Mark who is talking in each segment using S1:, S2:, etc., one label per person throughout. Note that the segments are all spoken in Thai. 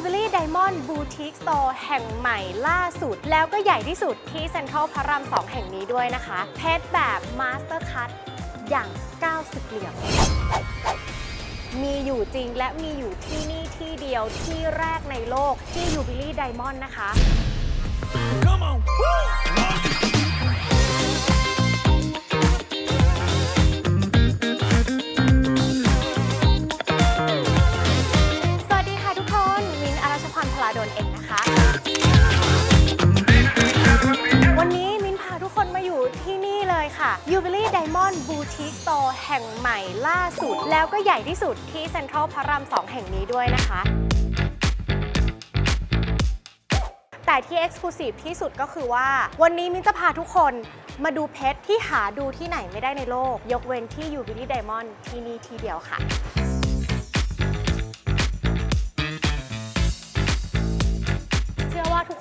S1: Jubilee Diamond Boutique Store แห่งใหม่ล่าสุด แล้วก็ใหญ่ที่สุดที่เซ็นทรัลพระราม2แห่งนี้ด้วยนะคะ เพชรแบบ Master Cut อย่าง 90 เหลี่ยม มีอยู่จริงและมีอยู่ที่นี่ที่เดียวที่แรกในโลกที่ Jubilee Diamond นะคะ
S2: Come on. Woo!
S1: Jubilee Diamond Boutique Store แห่งใหม่ล่าสุด แล้วก็ใหญ่ที่สุดที่เซ็นทรัลพระราม 2 แห่งนี้ด้วยนะคะ แต่ที่ Exclusive ที่สุดก็คือว่า วันนี้มิ้นจะพาทุกคนมาดูเพชรที่หาดูที่ไหนไม่ได้ในโลก ยกเว้นที่ Jubilee Diamond ที่นี่ที่เดียวค่ะ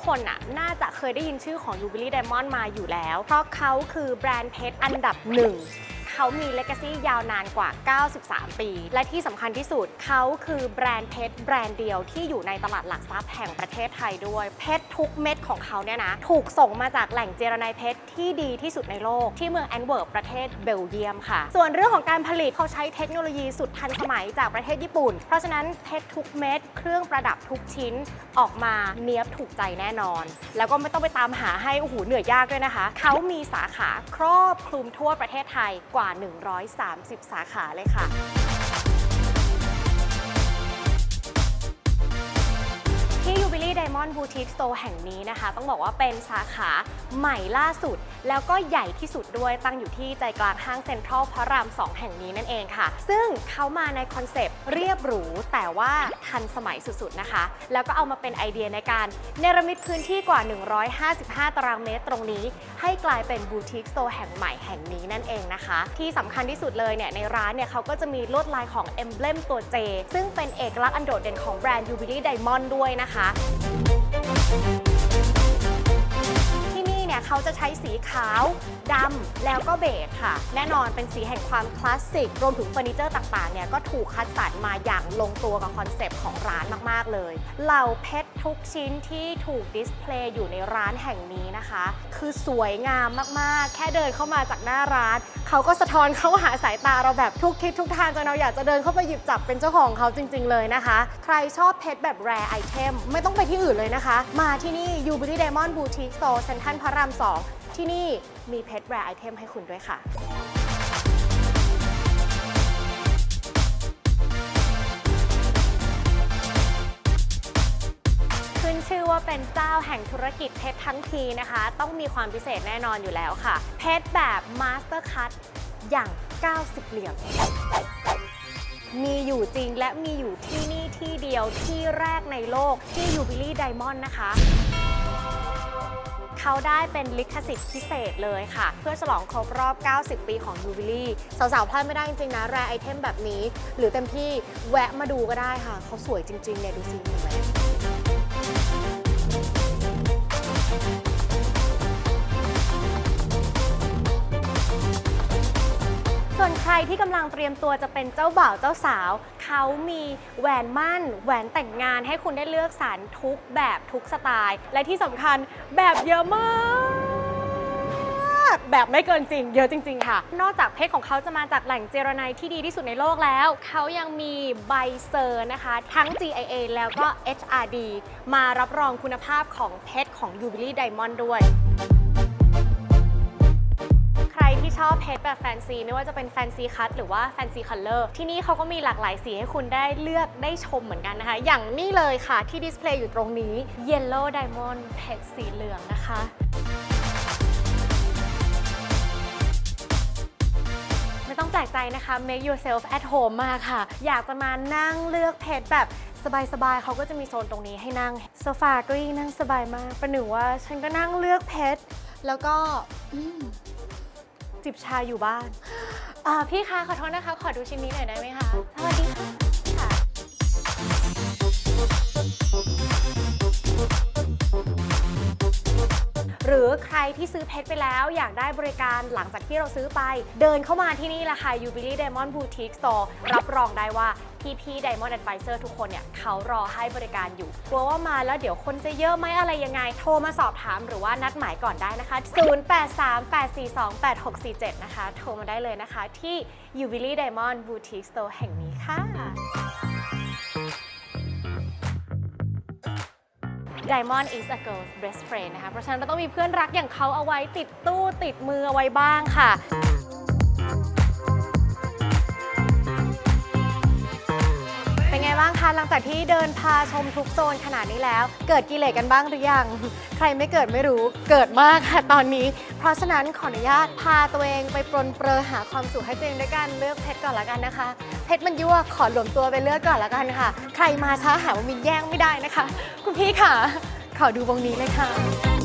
S1: คนน่ะน่าจะเคยได้ยินชื่อของ Jubilee Diamond มาอยู่แล้ว เพราะเขาคือแบรนด์เพชรอันดับหนึ่ง เขามีเลก a ซี่ยาวนานกว่า 93 ปี และที่สำคัญที่สุดเขาคือแบรนด์เพชรแบรนด์เดียวที่อยู่ในตลาดหลักทรัพย์แห่งประเทศไทยด้วย เพชรทุกเม็ดของเขาเนี่ยนะ ถูกส่งมาจากแหล่งเจรไนเพชรที่ดีที่สุดในโลก ที่เมืองแอนเวิร์ปประเทศเบลเยียมค่ะ ส่วนเรื่องของการผลิตเขาใช้เทคโนโลยีสุดทันสมัยจากประเทศญี่ปุ่น เพราะฉะนั้นเพชรทุกเม็ดเครื่องประดับทุกชิ้นออกมาเนี้ยบถูกใจแน่นอน แล้วก็ไม่ต้องไปตามหาให้โอ้โหเหนื่อยยากด้วยนะคะ เขามีสาขาครอบคลุมทั่วประเทศไทยกว่า130 สาขาเลยค่ะ Jubilee Diamond Boutique Store แห่งนี้นะคะ ต้องบอกว่าเป็นสาขาใหม่ล่าสุด แล้วก็ใหญ่ที่สุดด้วยตั้งอยู่ที่ใจกลางห้างเซ็นทรัลพระราม 2 แห่งนี้นั่นเองค่ะ ซึ่งเขามาในคอนเซปต์เรียบหรู แต่ว่าทันสมัยสุดๆนะคะ แล้วก็เอามาเป็นไอเดียในการเนรมิตพื้นที่กว่า 155 ตารางเมตรตรงนี้ ให้กลายเป็นบูติกสโตร์แห่งใหม่แห่งนี้นั่นเองนะคะ ที่สำคัญที่สุดเลยเนี่ยในร้านเนี่ยเขาก็จะมีลวดลายของเอมเบลมตัว J ซึ่งเป็นเอกลักษณ์อันโดดเด่นของแบรนด์ Jubilee Diamond ด้วยนะคะ ที่นี่เนี่ยเขาจะใช้สีขาวดำแล้วก็เบจค่ะ แน่นอนเป็นสีแห่งความคลาสสิก รวมถึงเฟอร์นิเจอร์ต่างๆเนี่ยก็ถูกคัดสรรมาอย่างลงตัวกับคอนเซปต์ของร้านมาก ๆ เลยเหล่าเพชรทุกชิ้นที่ถูกดิสเพลย์อยู่ในร้านแห่งนี้นะคะ คือสวยงามมากๆ แค่เดินเข้ามาจากหน้าร้าน เขาก็สะท้อนเข้าหาสายตาเราแบบทุกทิศทุกทางจนเราอยากจะเดินเข้าไปหยิบจับเป็นเจ้าของเขาจริง ๆ เลยนะคะ ใครชอบเพชรแบบแรไอเทมไม่ต้องไปที่อื่นเลยนะคะ มาที่นี่ Jubilee Diamond Boutique Store เซ็นทรัลพระราม 2 ที่นี่มีเพชรแรไอเทมให้คุณด้วยค่ะ ชื่อว่าเป็นเจ้าแห่งธุรกิจเพชรทั้งทีนะคะ ต้องมีความพิเศษแน่นอนอยู่แล้วค่ะ เพชรแบบ Master Cut อย่าง 90 เหลี่ยม มีอยู่จริงและมีอยู่ที่นี่ที่เดียวที่แรกในโลกที่ Jubilee Diamond นะคะเขาได้เป็นลิขสิทธิ์พิเศษเลยค่ะ เพื่อฉลองครบรอบ 90 ปีของ Jubilee สาวๆพลาดไม่ได้จริงๆนะแรไอเทมแบบนี้ หรือเต็มที่แวะมาดูก็ได้ค่ะ เขาสวยจริงๆเนี่ยดูสิเห็นไหม ส่วนใครที่กำลังเตรียมตัวจะเป็นเจ้าบ่าวเจ้าสาว เขามีแหวนมั่น แหวนแต่งงานให้คุณได้เลือกสรรทุกแบบทุกสไตล์ และที่สำคัญแบบเยอะมาก แบบไม่เกินจริง เยอะจริง ๆ ค่ะ นอกจากเพชรของเขาจะมาจากแหล่งเจรไนที่ดีที่สุดในโลกแล้ว เขายังมีใบเซอร์นะคะ ทั้ง GIA แล้วก็ HRD มารับรองคุณภาพของเพชรของ Jubilee Diamond ด้วยใครที่ชอบเพชรแบบแฟนซีไม่ว่าจะเป็นแฟนซีคัตหรือว่าแฟนซีคัลเลอร์ที่นี่เขาก็มีหลากหลายสีให้คุณได้เลือกได้ชมเหมือนกันนะคะ อย่างนี้เลยค่ะที่ดิสเพลย์อยู่ตรงนี้ Yellow Diamond เพชรสีเหลืองนะคะ ต้องแปลกใจนะคะ make yourself at home มากค่ะ อยากจะมานั่งเลือกเพชรแบบสบายๆเขาก็จะมีโซนตรงนี้ให้นั่งโซฟาก็ยิ่งนั่งสบายมากประหนึ่งว่าฉันก็นั่งเลือกเพชรแล้วก็จิบชาอยู่บ้านพี่คะขอโทษนะคะ ขอดูชิ้นนี้หน่อยได้ไหมคะสวัสดีค่ะือใครที่ซื้อเพชรไปแล้วอยากได้บริการหลังจากที่เราซื้อไป เดินเข้ามาที่นี่ละค่ะ Jubilee Diamond Boutique Store รับรองได้ว่าพี่ๆ Diamond Advisor ทุกคนเนี่ยเขารอให้บริการอยู่ กลัวว่ามาแล้วเดี๋ยวคนจะเยอะไหมอะไรยังไง โทรมาสอบถามหรือว่านัดหมายก่อนได้นะคะ 0838428647 นะคะ โทรมาได้เลยนะคะที่ Jubilee Diamond Boutique Store แห่งนี้ค่ะ Diamond is a girl's best friend นะคะ เพราะฉะนั้นเราต้องมีเพื่อนรักอย่างเขาเอาไว้ติดตู้ติดมือเอาไว้บ้างค่ะ บ้างคะหลังจากที่เดินพาชมทุกโซนขนาดนี้แล้ว เกิดกิเลสกันบ้างหรือยัง ใครไม่เกิดไม่รู้เกิดมากค่ะตอนนี้ เพราะฉะนั้นขออนุญาตพาตัวเองไปปรนเปรอหาความสุขให้ตัวเองด้วยการเลือกเพชรก่อนละกันนะคะ เพชรมันยั่วขอหลวมตัวไปเลือกก่อนละกันค่ะ ใครมาช้าหาว่ามินแย่งไม่ได้นะคะ คุณพี่ค่ะขอดูวงนี้เลยค่ะ